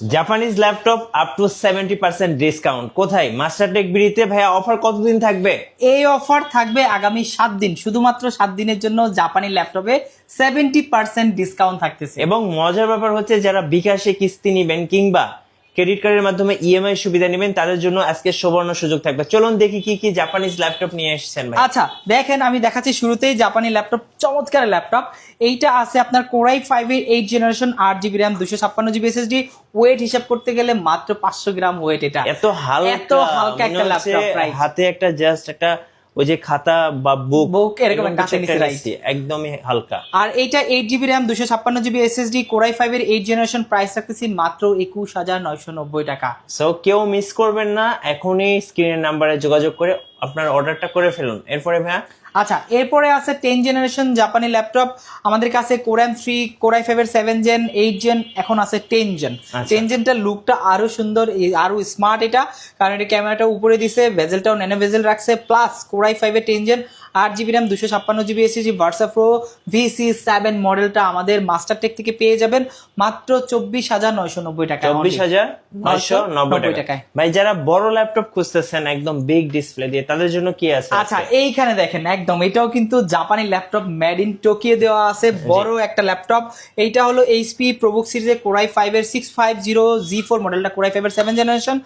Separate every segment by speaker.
Speaker 1: Japanese laptop up to seventy percent discount কোথায়? মাস্টারটেক বিড়িতে ভাইয়া অফার কতদিন থাকবে?
Speaker 2: এই অফার থাকবে আগামী সাত দিন শুধুমাত্র সাত দিনের জন্য জাপানি ল্যাপটপে সেভেন্টি পার্সেন্ট ডিসকাউন্ট থাকতেছে।
Speaker 1: এবং মজার ব্যাপার হচ্ছে যারা বিকাশে কিস্তি নিবেন কিংবা ক্রেডিট কার্ডের মাধ্যমে ইএমআই সুবিধা নেবেন তাদের জন্য আজকে সুবর্ণ সুযোগ থাকবে। চলুন দেখি কি কি জাপানিজ ল্যাপটপ নিয়ে এসেছেন ভাই।
Speaker 2: আচ্ছা দেখেন আমি দেখাচ্ছি শুরুতেই জাপানি ল্যাপটপ চমৎকার ল্যাপটপ এইটা আছে আপনার কোরাই ফাইভ এর এইট জেনারেশন আট জিবি র্যাম দুশো ছাপ্পান্ন জিবি এসএসডি ওয়েট হিসাব করতে গেলে মাত্র পাঁচশো গ্রাম ওয়েট এটা।
Speaker 1: এত হালকা
Speaker 2: এত হালকা একটা ল্যাপটপ
Speaker 1: হাতে একটা জাস্ট একটা ওই যে খাতা বা বুক
Speaker 2: বুক এরকম
Speaker 1: একদমই হালকা।
Speaker 2: আর এইটা এইট জিবি র্যাম দুশো ছাপ্পান্ন GB SSD core i five এর এইট জেনারেশন প্রাইস রাখতেছি মাত্র একুশ হাজার নয়শো নব্বই টাকা।
Speaker 1: সো কেউ মিস করবেন না এখনই স্ক্রিনের নাম্বারে যোগাযোগ করে আপনার অর্ডারটা করে ফেলুন। এরপরে ভাইয়া?
Speaker 2: আচ্ছা এরপরে আছে টেন জেনারেশন জাপানি ল্যাপটপ আমাদের কাছে core i three core i five এর সেভেন জেন এইট জেন এখন আছে টেন জেন। টেন জেনটার লুকটা আরও সুন্দর আরও আরও স্মার্ট এটা। কারণ এটা ক্যামেরাটা উপরে দিছে ভেজেলটাও ন্যানো ভেজেল রাখছে প্লাস কোরাই ফাইভ এর টেন জেন আট জিবি র্যাম দুশো ছাপ্পান্ন GB SSD Versa Pro VC seven মডেলটা আমাদের মাস্টার টেক থেকে পেয়ে যাবেন মাত্র চব্বিশ হাজার নয়শো নব্বই টাকা
Speaker 1: চব্বিশ হাজার নয়শো নব্বই টাকা
Speaker 2: টাকায়।
Speaker 1: ভাই যারা বড় ল্যাপটপ খুঁজতেছেন একদম বিগ ডিসপ্লে দিয়ে তাদের জন্য কি আছে
Speaker 2: আচ্ছা এইখানে দেখেন একদম এটাও কিন্তু জাপানি ল্যাপটপ মেড ইন টোকিও দেওয়া আছে বড় একটা ল্যাপটপ এইটা হলো এইচপি প্রবুক সিরিজের কোরাই ফাইভ এর six five zero G four মডেলটা কোরাই ফাইভ এর সেভেন জেনারেশন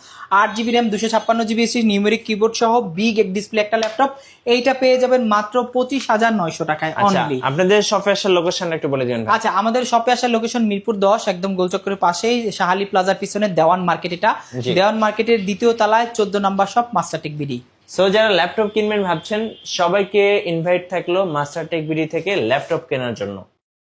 Speaker 2: আট জিবি র্যাম দুশো ছাপ্পান্ন জিবি এসি নিউমেরিক কিবোর্ড সহ বিগ এক ডিসপ্লে একটা ল্যাপটপ এইটা পেয়ে যাবেন মাত্র পঁচিশ হাজার নয়শো টাকায়
Speaker 1: আচ্ছা
Speaker 2: অনলি
Speaker 1: আপনাদের শপে আসার লোকেশন একটু বলে দিন।
Speaker 2: আচ্ছা আমাদের শপে আসার লোকেশন মিরপুর দশ একদম গোলচক্রের পাশেই শাহালি প্লাজার পিছনে দেওয়ান মার্কেট এটা। দেওয়ান মার্কেটের দ্বিতীয় তলায় চোদ্দ নম্বর শপ মাস্টারটেক বিডি
Speaker 1: সো যারা ল্যাপটপ কিনবেন ভাবছেন সবাইকে ইনভাইট থাকল মাস্টারটেক বিডি থেকে ল্যাপটপ কেনার জন্য।